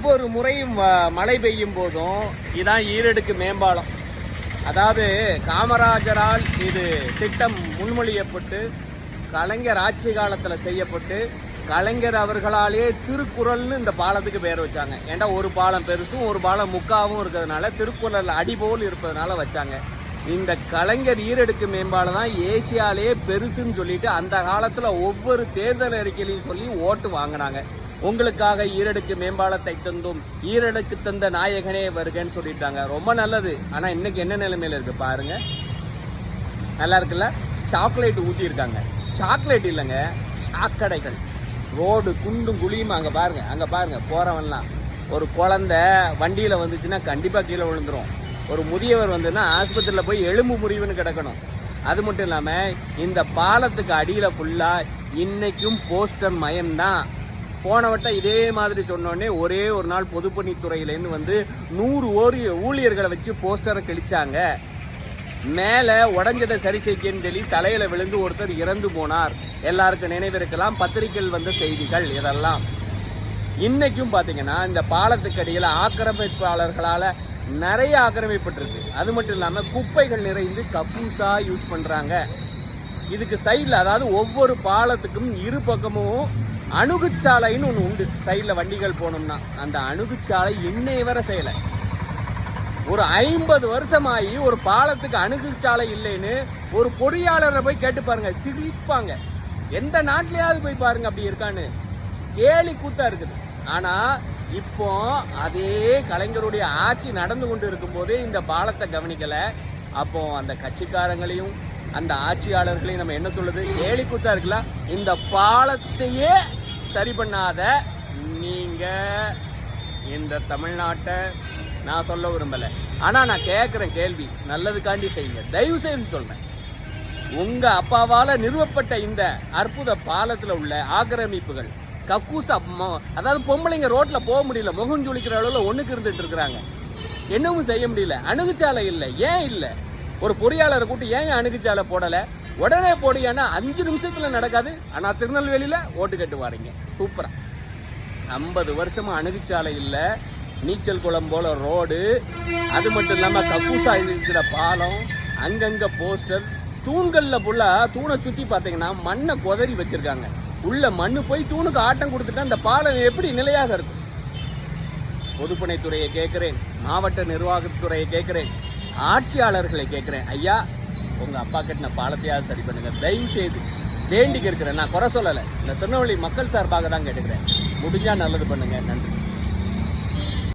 ஒவ்வொரு முறையும் வ- மழை பெய்யும் போதும் இதான் ஈரடுக்கு மேம்பாலம். அதாவது காமராஜரால் இது திட்டம் முன்மொழியப்பட்டு கலைஞர் ஆட்சி காலத்தில் செய்யப்பட்டு கலைஞர் அவர்களாலே திருக்குறள்னு இந்த பாலத்துக்கு பேர் வச்சாங்க. ஏன்டா ஒரு பாலம் பெருசும் ஒரு பாலம் முக்காவும் இருக்கிறதுனால திருக்குறள் அடிபோல் இருப்பதனால வச்சாங்க. இந்த கலைஞர் ஈரடுக்கு மேம்பாலம் தான் ஏசியாலே பெருசுன்னு சொல்லிட்டு அந்த காலத்தில் ஒவ்வொரு தேர்தல் அறிக்கையிலையும் சொல்லி ஓட்டு வாங்கினாங்க. உங்களுக்காக ஈரடுக்கு மேம்பாலத்தை தந்தும் ஈரடுக்கு தந்த நாயகனே வருகன்னு சொல்லிட்டாங்க. ரொம்ப நல்லது. ஆனால் இன்னைக்கு என்ன நிலைமையில் இருக்கு பாருங்க. நல்லா இருக்குல்ல? சாக்லேட் ஊற்றியிருக்காங்க சாக்லேட் இல்லைங்க சாக்கடைகள். ரோடு குண்டும் குழியும் அங்கே பாருங்க. அங்கே பாருங்க போகிறவன்லாம் ஒரு குழந்த வண்டியில் வந்துச்சுன்னா கண்டிப்பாக கீழே விழுந்துரும். ஒரு முதியவர் வந்துன்னா ஆஸ்பத்திரியில் போய் எலும்பு முறிவுன்னு கிடக்கணும். அது மட்டும் இல்லாமல் இந்த பாலத்துக்கு அடியில் ஃபுல்லாக இன்றைக்கும் போஸ்டர் மயம்தான். போன வட்டம் இதே மாதிரி சொன்னோடனே ஒரே ஒரு நாள் பொதுப்பணித்துறையிலேருந்து வந்து நூறு ஓரி ஊழியர்களை வச்சு போஸ்டரை கிழிச்சாங்க. மேலே உடஞ்சதை சரி செய்யன்னு சொல்லி தலையில் விழுந்து ஒருத்தர் இறந்து போனார். எல்லாருக்கும் நினைவிருக்கலாம் பத்திரிகையில் வந்த செய்திகள் இதெல்லாம். இன்றைக்கும் பார்த்தீங்கன்னா இந்த பாலத்துக்கு அடியில் ஆக்கிரமிப்பாளர்களால் நிறைய ஆக்கிரமிப்பட்டிருக்கு. அது மட்டும் இல்லாமல் குப்பைகள் நிறைந்து கப்பூசாக யூஸ் பண்ணுறாங்க இதுக்கு சைடில் அதாவது ஒவ்வொரு பாலத்துக்கும் இரு பக்கமும் அணுகுச்சாலைன்னு ஒன்று உண்டு. சைடில் வண்டிகள் போனோம்னா அந்த அணுகுச்சாலை இன்னைய வரை செய்யலை. ஒரு ஐம்பது வருஷமாயி ஒரு பாலத்துக்கு அணுகுச்சாலை இல்லைன்னு ஒரு பொறியாளரை போய் கேட்டு பாருங்க சிரிப்பாங்க. எந்த நாட்டிலேயாவது போய் பாருங்க அப்படி இருக்கான்னு. கேலி கூத்தா இருக்குது. ஆனால் இப்போ அதே கலைஞருடைய ஆட்சி நடந்து கொண்டு இருக்கும்போதே இந்த பாலத்தை கவனிக்கலை. அப்போ அந்த கட்சிக்காரங்களையும் அந்த ஆட்சியாளர்களையும் நம்ம என்ன சொல்லுது? கேலி கூத்தா இருக்குல்ல? இந்த பாலத்தையே சரி பண்ணாத நீங்க இந்த தமிழ்நாட்டை நான் சொல்ல விரும்பலை. ஆனால் நான் கேட்குறேன் கேள்வி. நல்லதுக்காண்டி செய்யுங்க. தயவு செய்து சொல்கிறேன் உங்கள் அப்பாவால் நிறுவப்பட்ட இந்த அற்புத பாலத்தில் உள்ள ஆக்கிரமிப்புகள் கக்கூசா அதாவது பொம்பளைங்க ரோட்டில் போக முடியல முகம் சுளிக்கிற அளவில் ஒன்றுக்கு இருந்துட்டு இருக்கிறாங்க. என்னவும் செய்ய முடியல. அணுகுச்சாலை இல்லை. ஏன் இல்லை? ஒரு பொறியாளரை கூட்டி ஏன் அணுகுச்சாலை போடலை? உடனே போடியானா அஞ்சு நிமிஷத்தில் நடக்காது. ஆனால் திருநெல்வேலியில் ஓட்டு கட்டு வாரீங்க சூப்பராக ஐம்பது வருஷமாக அணுகுச்சாலை இல்லை. நீச்சல் குளம் போல் ரோடு. அது மட்டும் இல்லாமல் கக்கூசா இருக்கிற பாலம் அங்கங்கே போஸ்டர். தூண்களில் புள்ள தூணை சுற்றி பார்த்தீங்கன்னா மண்ணை கொதறி வச்சுருக்காங்க. உள்ள மண்ணு போய் தூணுக்கு ஆட்டம் கொடுத்துட்டா அந்த பாலம் எப்படி நிலையாக இருக்கும்? பொதுப்பணித்துறையை கேட்குறேன் மாவட்ட நிர்வாகத்துறையை கேட்குறேன் ஆட்சியாளர்களை கேட்குறேன். ஐயா உங்கள் அப்பா கட்டின பாலத்தையாவது சரி பண்ணுங்கள் தயவு செய்து வேண்டிக்கு இருக்கிறேன் நான் குறை சொல்லலை. இந்த திருநெல்வேலி மக்கள் சார்பாக தான் கேட்டுக்கிறேன். முடிஞ்சால் நல்லது பண்ணுங்கள் நன்றி.